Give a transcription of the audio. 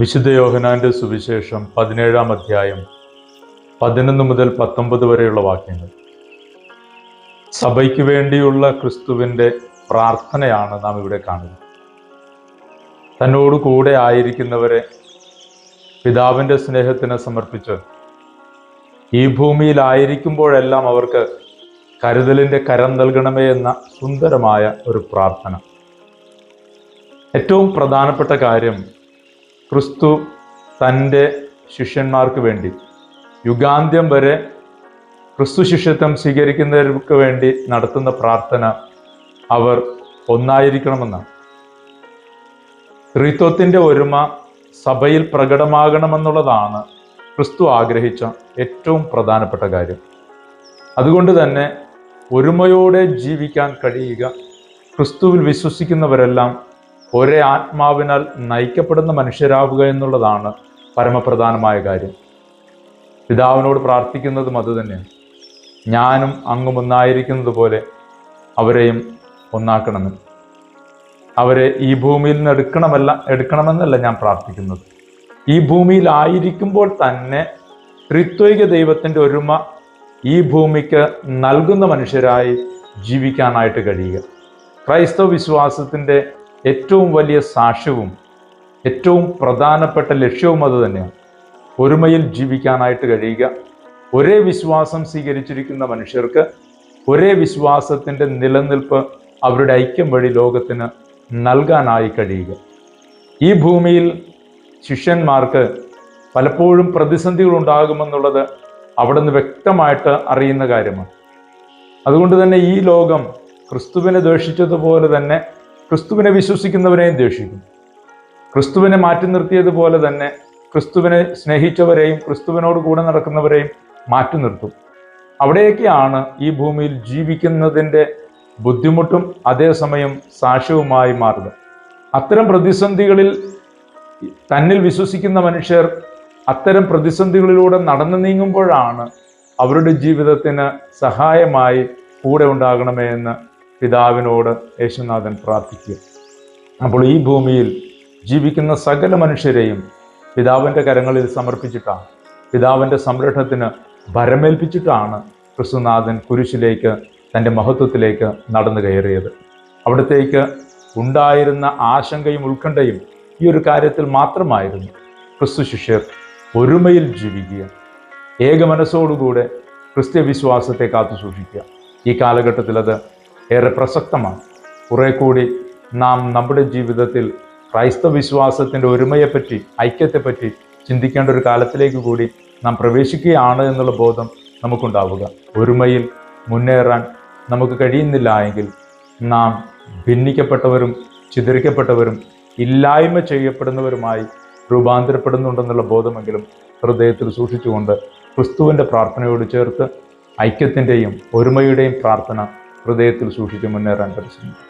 വിശുദ്ധ യോഹനാന്റെ സുവിശേഷം പതിനേഴാം അധ്യായം പതിനൊന്ന് മുതൽ പത്തൊമ്പത് വരെയുള്ള വാക്യങ്ങൾ. സഭയ്ക്ക് വേണ്ടിയുള്ള ക്രിസ്തുവിന്റെ പ്രാർത്ഥനയാണ് നാം ഇവിടെ കാണുന്നത്. തന്നോട് കൂടെ ആയിരിക്കുന്നവരെ പിതാവിന്റെ സ്നേഹത്തിന് സമർപ്പിച്ച് ഈ ഭൂമിയിലായിരിക്കുമ്പോഴെല്ലാം അവർക്ക് കരുതലിന്റെ കരം നൽകണമേ എന്ന സുന്ദരമായ ഒരു പ്രാർത്ഥന. ഏറ്റവും പ്രധാനപ്പെട്ട കാര്യം ക്രിസ്തു തന്റെ ശിഷ്യന്മാർക്ക് വേണ്ടി യുഗാന്ത്യം വരെ ക്രിസ്തു ശിഷ്യത്വം സ്വീകരിക്കുന്നവർക്ക് വേണ്ടി നടത്തുന്ന പ്രാർത്ഥന അവർ ഒന്നായിരിക്കണമെന്നാണ്. ത്രിത്വത്തിന്റെ ഒരുമ സഭയിൽ പ്രകടമാകണമെന്നുള്ളതാണ് ക്രിസ്തു ആഗ്രഹിച്ച ഏറ്റവും പ്രധാനപ്പെട്ട കാര്യം. അതുകൊണ്ട് തന്നെ ഒരുമയോടെ ജീവിക്കാൻ കഴിയുക ക്രിസ്തുവിൽ വിശ്വസിക്കുന്നവരെല്ലാം ഒരേ ആത്മാവിനാൽ നയിക്കപ്പെടുന്ന മനുഷ്യരാവുക എന്നുള്ളതാണ് പരമപ്രധാനമായ കാര്യം. പിതാവിനോട് പ്രാർത്ഥിക്കുന്നതും അതുതന്നെയാണ് ഞാനും അങ്ങും ഒന്നായിരിക്കുന്നത് പോലെ അവരെയും ഒന്നാക്കണമെന്ന്. അവരെ ഈ ഭൂമിയിൽ നിന്ന് എടുക്കണമല്ല എടുക്കണമെന്നല്ല ഞാൻ പ്രാർത്ഥിക്കുന്നത്. ഈ ഭൂമിയിലായിരിക്കുമ്പോൾ തന്നെ ത്രിത്വിക ദൈവത്തിന്റെ ഒരുമ ഈ ഭൂമിക്ക് നൽകുന്ന മനുഷ്യരായി ജീവിക്കാനായിട്ട് കഴിയുക. ക്രൈസ്തവ വിശ്വാസത്തിന്റെ ഏറ്റവും വലിയ സാക്ഷ്യവും ഏറ്റവും പ്രധാനപ്പെട്ട ലക്ഷ്യവും അത് തന്നെയാണ്. ഒരുമയിൽ ജീവിക്കാനായിട്ട് കഴിയുക. ഒരേ വിശ്വാസം സ്വീകരിച്ചിരിക്കുന്ന മനുഷ്യർക്ക് ഒരേ വിശ്വാസത്തിന്റെ നിലനിൽപ്പ് അവരുടെ ഐക്യം വഴി ലോകത്തിന് നൽകാനായി കഴിയുക. ഈ ഭൂമിയിൽ ശിഷ്യന്മാർക്ക് പലപ്പോഴും പ്രതിസന്ധികൾ ഉണ്ടാകുമെന്നുള്ളത് അവിടെ നിന്ന് വ്യക്തമായിട്ട് അറിയുന്ന കാര്യമാണ്. അതുകൊണ്ട് തന്നെ ഈ ലോകം ക്രിസ്തുവിനെ ദ്വേഷിച്ചതുപോലെ തന്നെ ക്രിസ്തുവിനെ വിശ്വസിക്കുന്നവരെയും ദ്വേഷിക്കും ക്രിസ്തുവിനെ മാറ്റി നിർത്തിയതുപോലെ തന്നെ ക്രിസ്തുവിനെ സ്നേഹിച്ചവരെയും ക്രിസ്തുവിനോട് കൂടെ നടക്കുന്നവരെയും മാറ്റി നിർത്തും. അവിടെയൊക്കെയാണ് ഈ ഭൂമിയിൽ ജീവിക്കുന്നതിന്റെ ബുദ്ധിമുട്ടും അതേസമയം സാക്ഷ്യവുമായി മാറുക അത്തരം പ്രതിസന്ധികളിൽ തന്നിൽ വിശ്വസിക്കുന്ന മനുഷ്യർ അത്തരം പ്രതിസന്ധികളിലൂടെ നടന്നു നീങ്ങുമ്പോഴാണ് അവരുടെ ജീവിതത്തിന് സഹായമായി കൂടെ ഉണ്ടാകണമേ എന്ന് പിതാവിനോട് യേശുനാഥൻ പ്രാർത്ഥിക്കുക. അപ്പോൾ ഈ ഭൂമിയിൽ ജീവിക്കുന്ന സകല മനുഷ്യരെയും പിതാവിന്റെ കരങ്ങളിൽ സമർപ്പിച്ചിട്ടാണ് പിതാവിന്റെ സംരക്ഷണത്തിന് ഭരമേൽപ്പിച്ചിട്ടാണ് ക്രിസ്തുനാഥൻ കുരിശിലേക്ക് തന്റെ മഹത്വത്തിലേക്ക് നടന്നു കയറിയത്. അവിടത്തേക്ക് ഉണ്ടായിരുന്ന ആശങ്കയും ഉത്കണ്ഠയും ഈ ഒരു കാര്യത്തിൽ മാത്രമായിരുന്നു. ക്രിസ്തു ശിഷ്യർ ഒരുമയിൽ ജീവിക്കുക ഏക മനസ്സോടുകൂടെ ക്രിസ്ത്യ വിശ്വാസത്തെ കാത്തു സൂക്ഷിക്കുക ഈ കാലഘട്ടത്തിൽ അത് ഏറെ പ്രസക്തമാണ്. കുറെ കൂടി നാം നമ്മുടെ ജീവിതത്തിൽ ക്രൈസ്തവ വിശ്വാസത്തിന്റെ ഒരുമയെപ്പറ്റി ഐക്യത്തെപ്പറ്റി ചിന്തിക്കേണ്ട ഒരു കാലത്തിലേക്ക് കൂടി നാം പ്രവേശിക്കുകയാണ് എന്നുള്ള ബോധം നമുക്കുണ്ടാവുക. ഒരുമയിൽ മുന്നേറാൻ നമുക്ക് കഴിയുന്നില്ല എങ്കിൽ നാം ഭിന്നിക്കപ്പെട്ടവരും ചിതറിക്കപ്പെട്ടവരും ഇല്ലായ്മ ചെയ്യപ്പെടുന്നവരുമായി രൂപാന്തരപ്പെടുന്നുണ്ടെന്നുള്ള ബോധമെങ്കിലും ഹൃദയത്തിൽ സൂക്ഷിച്ചുകൊണ്ട് ക്രിസ്തുവിന്റെ പ്രാർത്ഥനയോട് ചേർത്ത് ഐക്യത്തിന്റെയും ഒരുമയുടെയും പ്രാർത്ഥന ഹൃദയത്തിൽ സൂക്ഷിച്ച് മുന്നേറാൻ പരിശ്രമിക്കും.